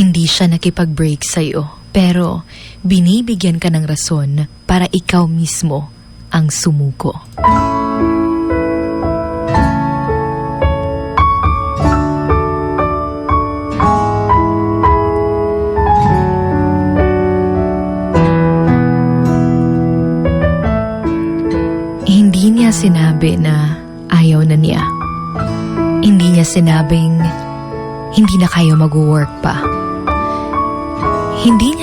Hindi siya nakipag-break sa'yo, pero binibigyan ka ng rason para ikaw mismo ang sumuko. Hindi niya sinabi na ayaw na niya. Hindi niya sinabing hindi na kayo mag-work pa.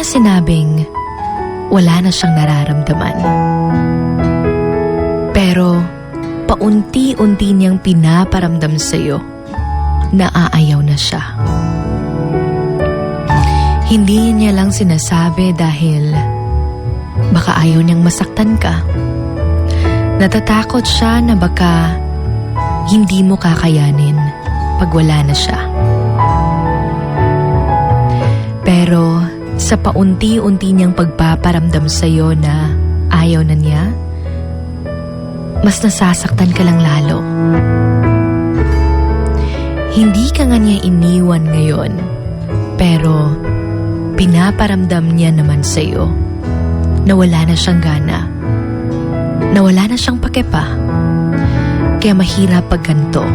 Sinabing wala na siyang nararamdaman. Pero paunti-unti niyang pinaparamdam sa'yo na aayaw na siya. Hindi niya lang sinasabi dahil baka ayaw niyang masaktan ka. Natatakot siya na baka hindi mo kakayanin pag wala na siya. Sa paunti-unti niyang pagpaparamdam sa'yo na ayaw na niya, mas nasasaktan ka lang lalo. Hindi ka nga niya iniwan ngayon, pero pinaparamdam niya naman sa'yo na wala na siyang gana, na wala na siyang pake pa. Kaya mahirap pag ganito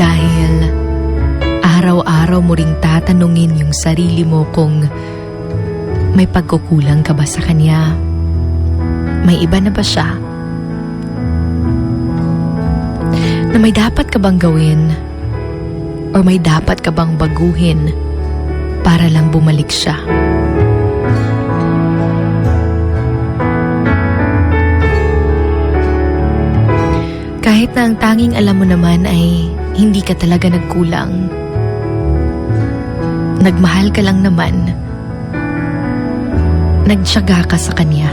dahil araw-araw mo ring tatanungin yung sarili mo kung may pagkukulang ka ba sa kanya? May iba na ba siya? Na may dapat ka bang gawin? Or may dapat ka bang baguhin para lang bumalik siya? Kahit na ang tanging alam mo naman ay hindi ka talaga nagkulang. Nagmahal ka lang naman. Nagtyaga ka sa kanya.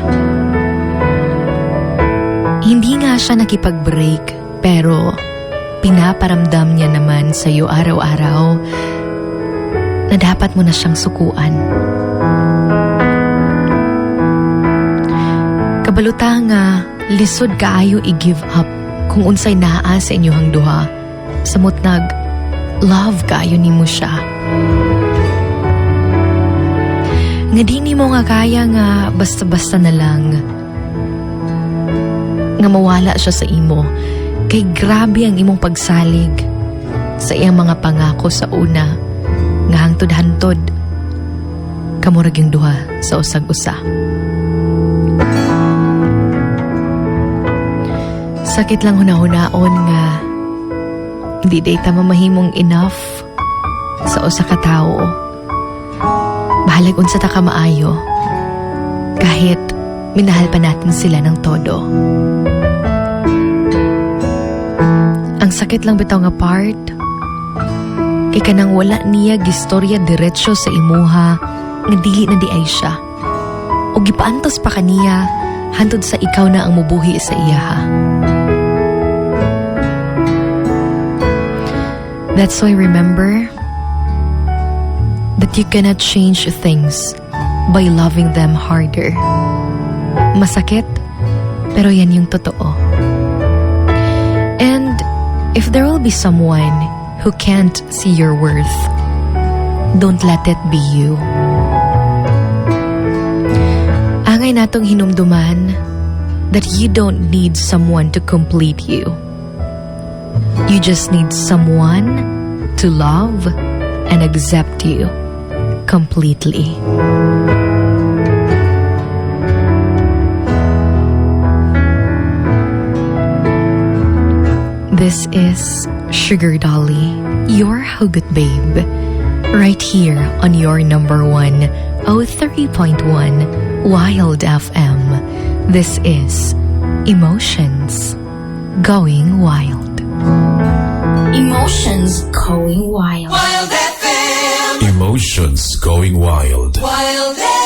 Hindi nga siya nakipag-break pero pinaparamdam niya naman sa iyo araw-araw na dapat mo na siyang sukuan. Kabaluta nga, lisod kaayo i-give up kung unsay naa sa inyohang duha. Samot nag, love kaayo ni mo siya. Nga di ni mo nga kaya nga basta-basta na lang nga mawala siya sa imo kay grabe ang imong pagsalig sa iyang mga pangako sa una nga hangtod-hantod kamurag yung duha sa usag-usa. Sakit lang hunahunaon nga hindi day ta mamahimong enough sa usa ka tawo. Bahalag unsa ta ka maayo kahit minahal pa natin sila ng todo. Ang sakit lang bitaw nga part kay wala niya gistorya diretsyo sa imuha nga dili na di ay siya. O gipaantos pa kaniya hantod sa ikaw na ang mubuhi sa iya ha. That's why remember that you cannot change things by loving them harder. Masakit, pero yan yung totoo. And if there will be someone who can't see your worth, don't let it be you. Angay natong hinumduman that you don't need someone to complete you. You just need someone to love and accept you completely. This is Sugar Dolly, your Hugot Babe, right here on your number one, 03.1 Wild FM. This is Emotions Going Wild. Emotions going wild. Going wild. Wild